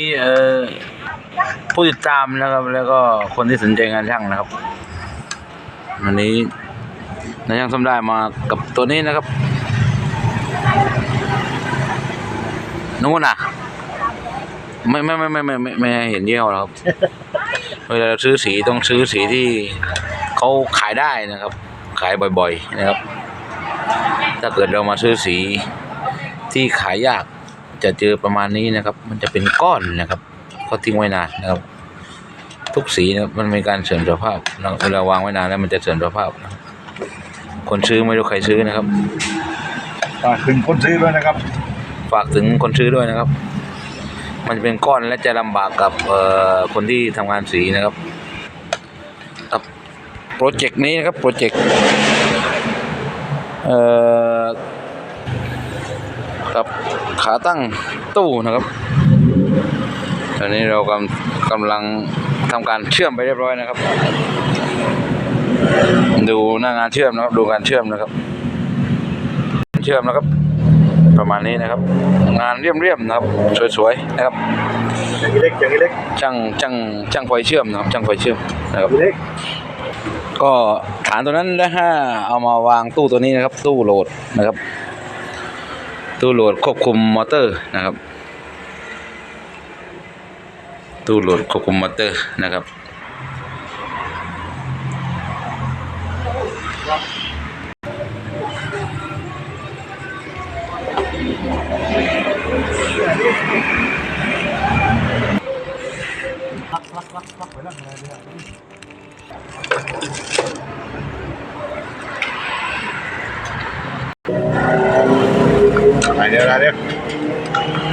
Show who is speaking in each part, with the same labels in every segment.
Speaker 1: ที่เอ่อผู้ติดตามนะครับ แล้วก็คนที่สนใจงานช่างนะครับ วันนี้นายช่างสมได้มากับตัวนี้นะครับนู้นน่ะไม่ไม่ไม่ไม่ไม่ไม่ไม่เห็นเยี่ยวหรอกครับเวลาเราซื้อสีต้องซื้อสีที่เขาขายได้นะครับ ขายบ่อย ๆ นะครับ ถ้าเกิดเรามาซื้อสีที่ขายยาก จะเจอประมาณนี้นะครับ มันจะเป็นก้อนนะครับเขาทิ้งไว้นานนะครับ ทุกสีนะครับมันมีการเสื่อมสภาพแล้วเวลาวางไว้นานแล้วมันจะเสื่อมสภาพนะครับคนซื้อไม่รู้ใครซื้อนะครับ
Speaker 2: ฝากถึงคนซื้อด้วยนะครับ
Speaker 1: ฝากถึงคนซื้อด้วยนะครับ มันจะเป็นก้อนและจะลำบากกับเอ่อคนที่ทำงานสีนะครับกับโปรเจกต์นี้นะครับโปรเจกต์เอ่อ กับขาตั้งตู้นะครับตอนนี้เรากำกำลังทำการเชื่อมไปเรียบร้อยนะครับ ดูหน้างานเชื่อมนะครับ ดูการเชื่อมนะครับ เชื่อมนะครับ ประมาณนี้นะครับ งานเรียบๆนะครับ สวยๆนะครับ
Speaker 2: อย่างนี้เล็กอย่างนี้เล็ก
Speaker 1: ช่างช่างช่างไฟเชื่อมนะครับช่างไฟเชื่อมนะครับ
Speaker 2: อย่างนี้เล็ก
Speaker 1: ก็ฐานตัวนั้นนะฮะเอามาวางตู้ตัวนี้นะครับ ตู้โหลดนะครับ ตู้โหลดควบคุมมอเตอร์นะครับตู้โหลดควบคุมมอเตอร์นะครับ
Speaker 2: ไหน เดี๋ยวนะเดี๋ยว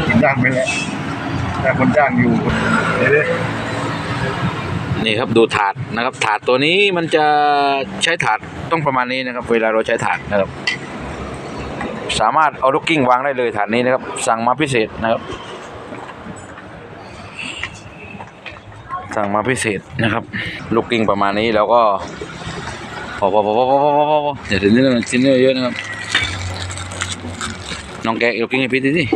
Speaker 2: คนจ้างไปแล้วแต่คนจ้างอยู่เดี๋ยวดิ
Speaker 1: นี่ครับดูถาดนะครับ ถาดตัวนี้มันจะใช้ถาดต้องประมาณนี้นะครับ เวลาเราใช้ถาดนะครับ สามารถเอาลูกกิ้งวางได้เลยถาดนี้นะครับ สั่งมาพิเศษนะครับ สั่งมาพิเศษนะครับ ลูกกิ้งประมาณนี้แล้วก็พอพอพอพอพอพอพออย่าถึงเนื้อชิ้นเนื้อ
Speaker 2: เย
Speaker 1: อะนะครับ nongke 이렇게 해비디지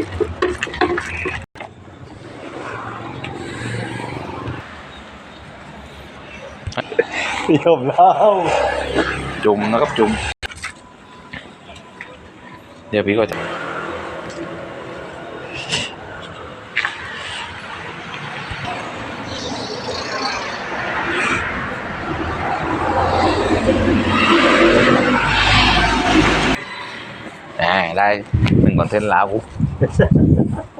Speaker 1: dùm lâu chùm nó gấp chùm giờ bị coi à đây content lạ cũng